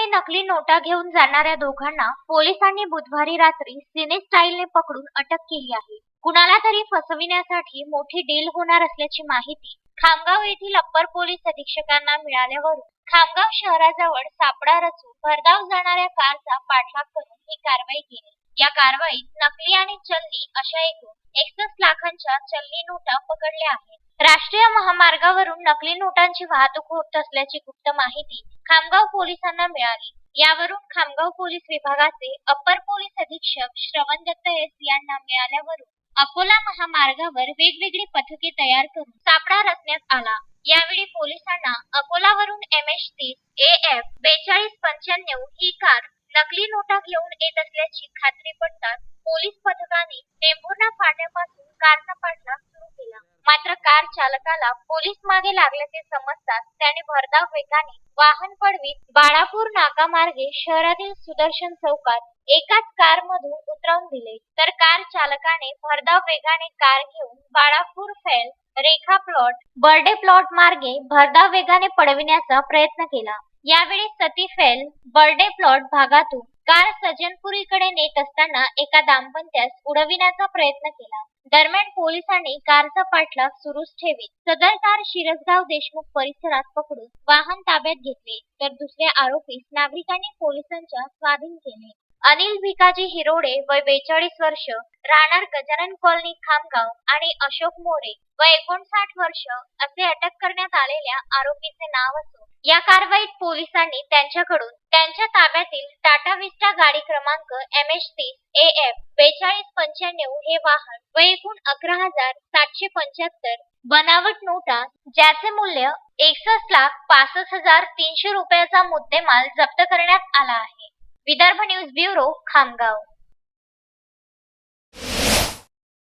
खामगावकडे नकली नोटा घेऊन जाणाऱ्या दोघांना पोलिसांनी बुधवारी रात्री सिने स्टाईलने पकडून अटक केली आहे. कुणाला तरी फसविण्यासाठी मोठी डील होणार असल्याची माहिती खामगाव येथील अप्पर पोलीस अधीक्षकांना मिळाल्यावरून खामगाव शहराजवळ सापडा रचून भरधाव जाणाऱ्या कारचा पाठलाग करून ही कारवाई केली. या कारवाईत नकली आणि चलनी अशा एकूण एकसष्ट लाखांच्या चलनी नोटा पकडल्या आहेत. राष्ट्रीय महामार्गावरून नकली नोटांची वाहतूक होत असल्याची गुप्त माहिती खामगाव पोलिसांना मिळाली. यावरून खामगाव पोलीस विभागाचे अप्पर पोलीस अधीक्षक श्रवण दत्त एस यांना मिळाल्यावरून अकोला महामार्गावर वेगवेगळी पथके तयार करून सापडा रचण्यात आला. यावेळी पोलिसांना अकोलावरून एम एच तीस ए एफ बेचाळीस पंच्याण्णव ही कार नकली नोटा घेऊन येत असल्याची खात्री पडताच पोलीस पथकाने टेंभुर्णा फाट्यापासून कारचा पाठलाग सुरू केला. मात्र कार चालकाला पोलीस मागे लागल्याचे समजताच त्याने भरधाव वेगाने वाहन पडवीत बाळापूर नाकामार्गे शहरातील सुदर्शन चौकात एकाच कार मधून उतरवून दिले. तर कार चालकाने भरधाव वेगाने कार घेऊन बाळापूर फैल रेखा प्लॉट बर्डे प्लॉट मार्गे भरधाव वेगाने पळविण्याचा प्रयत्न केला. यावेळी सती फेल बर्डे प्लॉट भागातून कार सज्जनपुरीकडे नेत असताना एका दाम्पत्यास उडविण्याचा प्रयत्न केला. दरम्यान पोलिसांनी कारचा पाठलाग सुरूच ठेवीत. सदर कार शिरसगाव देशमुख परिसरात पकडून वाहन ताब्यात घेतले तर दुसऱ्या आरोपीस नागरिकांनी पोलिसांच्या स्वाधीन केले. अनिल भिकाजी हिरोडे वय बेचाळीस वर्ष राहणार गजानन कॉलनी खामगाव आणि अशोक मोरे व एकोणसाठ वर्ष असे अटक करण्यात आलेल्या आरोपीचे नाव असून या कारवाईत पोलिसांनी त्यांच्याकडून त्यांच्या ताब्यातील टाटा विस्टा गाडी क्रमांक एम एच तीस ए एफ बेचाळीस पंच्याण्णव हे वाहन व एकूण अकरा हजार सातशे पंच्याहत्तर बनावट नोटा ज्याचे मूल्य एकसष्ट लाख पासष्ट हजार तीनशे रुपयाचा मुद्देमाल जप्त करण्यात आला आहे. Vidarbha news bureau Khamgaon.